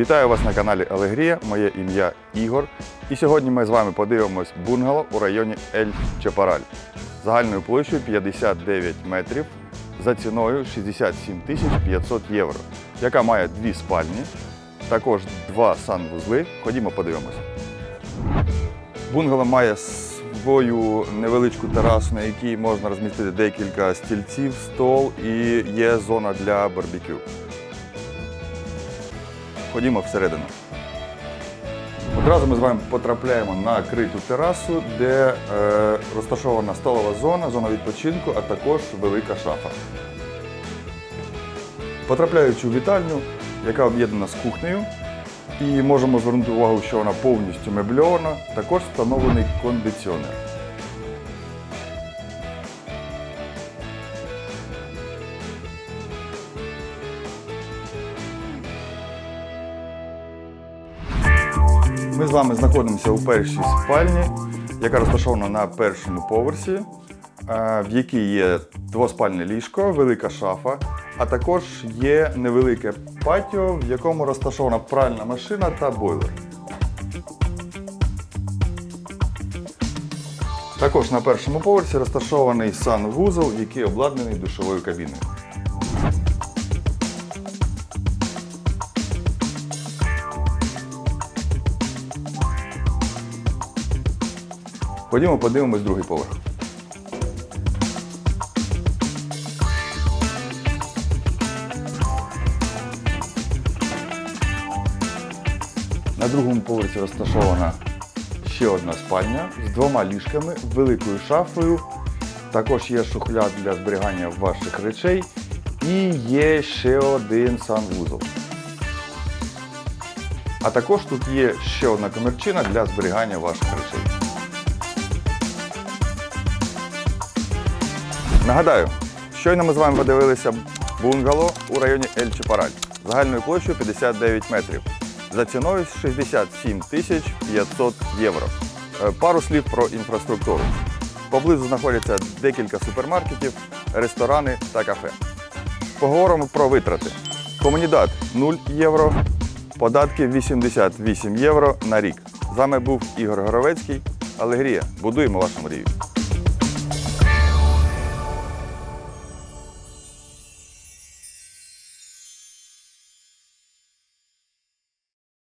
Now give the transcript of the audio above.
Вітаю вас на каналі Алегрія. Моє ім'я Ігор. І сьогодні ми з вами подивимось бунгало у районі Ель Чапараль загальною площею 59 метрів за ціною 67 тисяч 500 євро, яка має дві спальні, також два санвузли. Ходімо подивимось. Бунгало має свою невеличку терасу, на якій можна розмістити декілька стільців, стол і є зона для барбекю. Ходімо всередину. Одразу ми з вами потрапляємо на криту терасу, де е, розташована столова зона, зона відпочинку, а також велика шафа. Потрапляючи у вітальню, яка об'єднана з кухнею, і можемо звернути увагу, що вона повністю мебльована, також встановлений кондиціонер. Ми з вами знаходимося у першій спальні, яка розташована на першому поверсі, е, в якій є двоспальне ліжко, велика шафа, а також є невелике патіо, в якому розташована пральна машина та бойлер. Також на першому поверсі розташований санвузол, який обладнаний душовою кабіною. Ходімо, подивимось другий поверх. На другому поверсі розташована ще одна спальня з двома ліжками, великою шафою. Також є шухляд для зберігання ваших речей і є ще один санвузол. А також тут є ще одна комірчина для зберігання ваших речей. Нагадаю, щойно ми з вами подивилися бунгало у районі Ель Чапараль загальною площею 59 метрів за ціною 67 тисяч 500 євро. Е, Пару слів про інфраструктуру. Поблизу знаходяться декілька супермаркетів, ресторани та кафе. Поговоримо про витрати. Комунідат 0 євро, податки 88 євро на рік. З вами був Ігор Горовецький. Алегрія. Будуємо вашу мрію.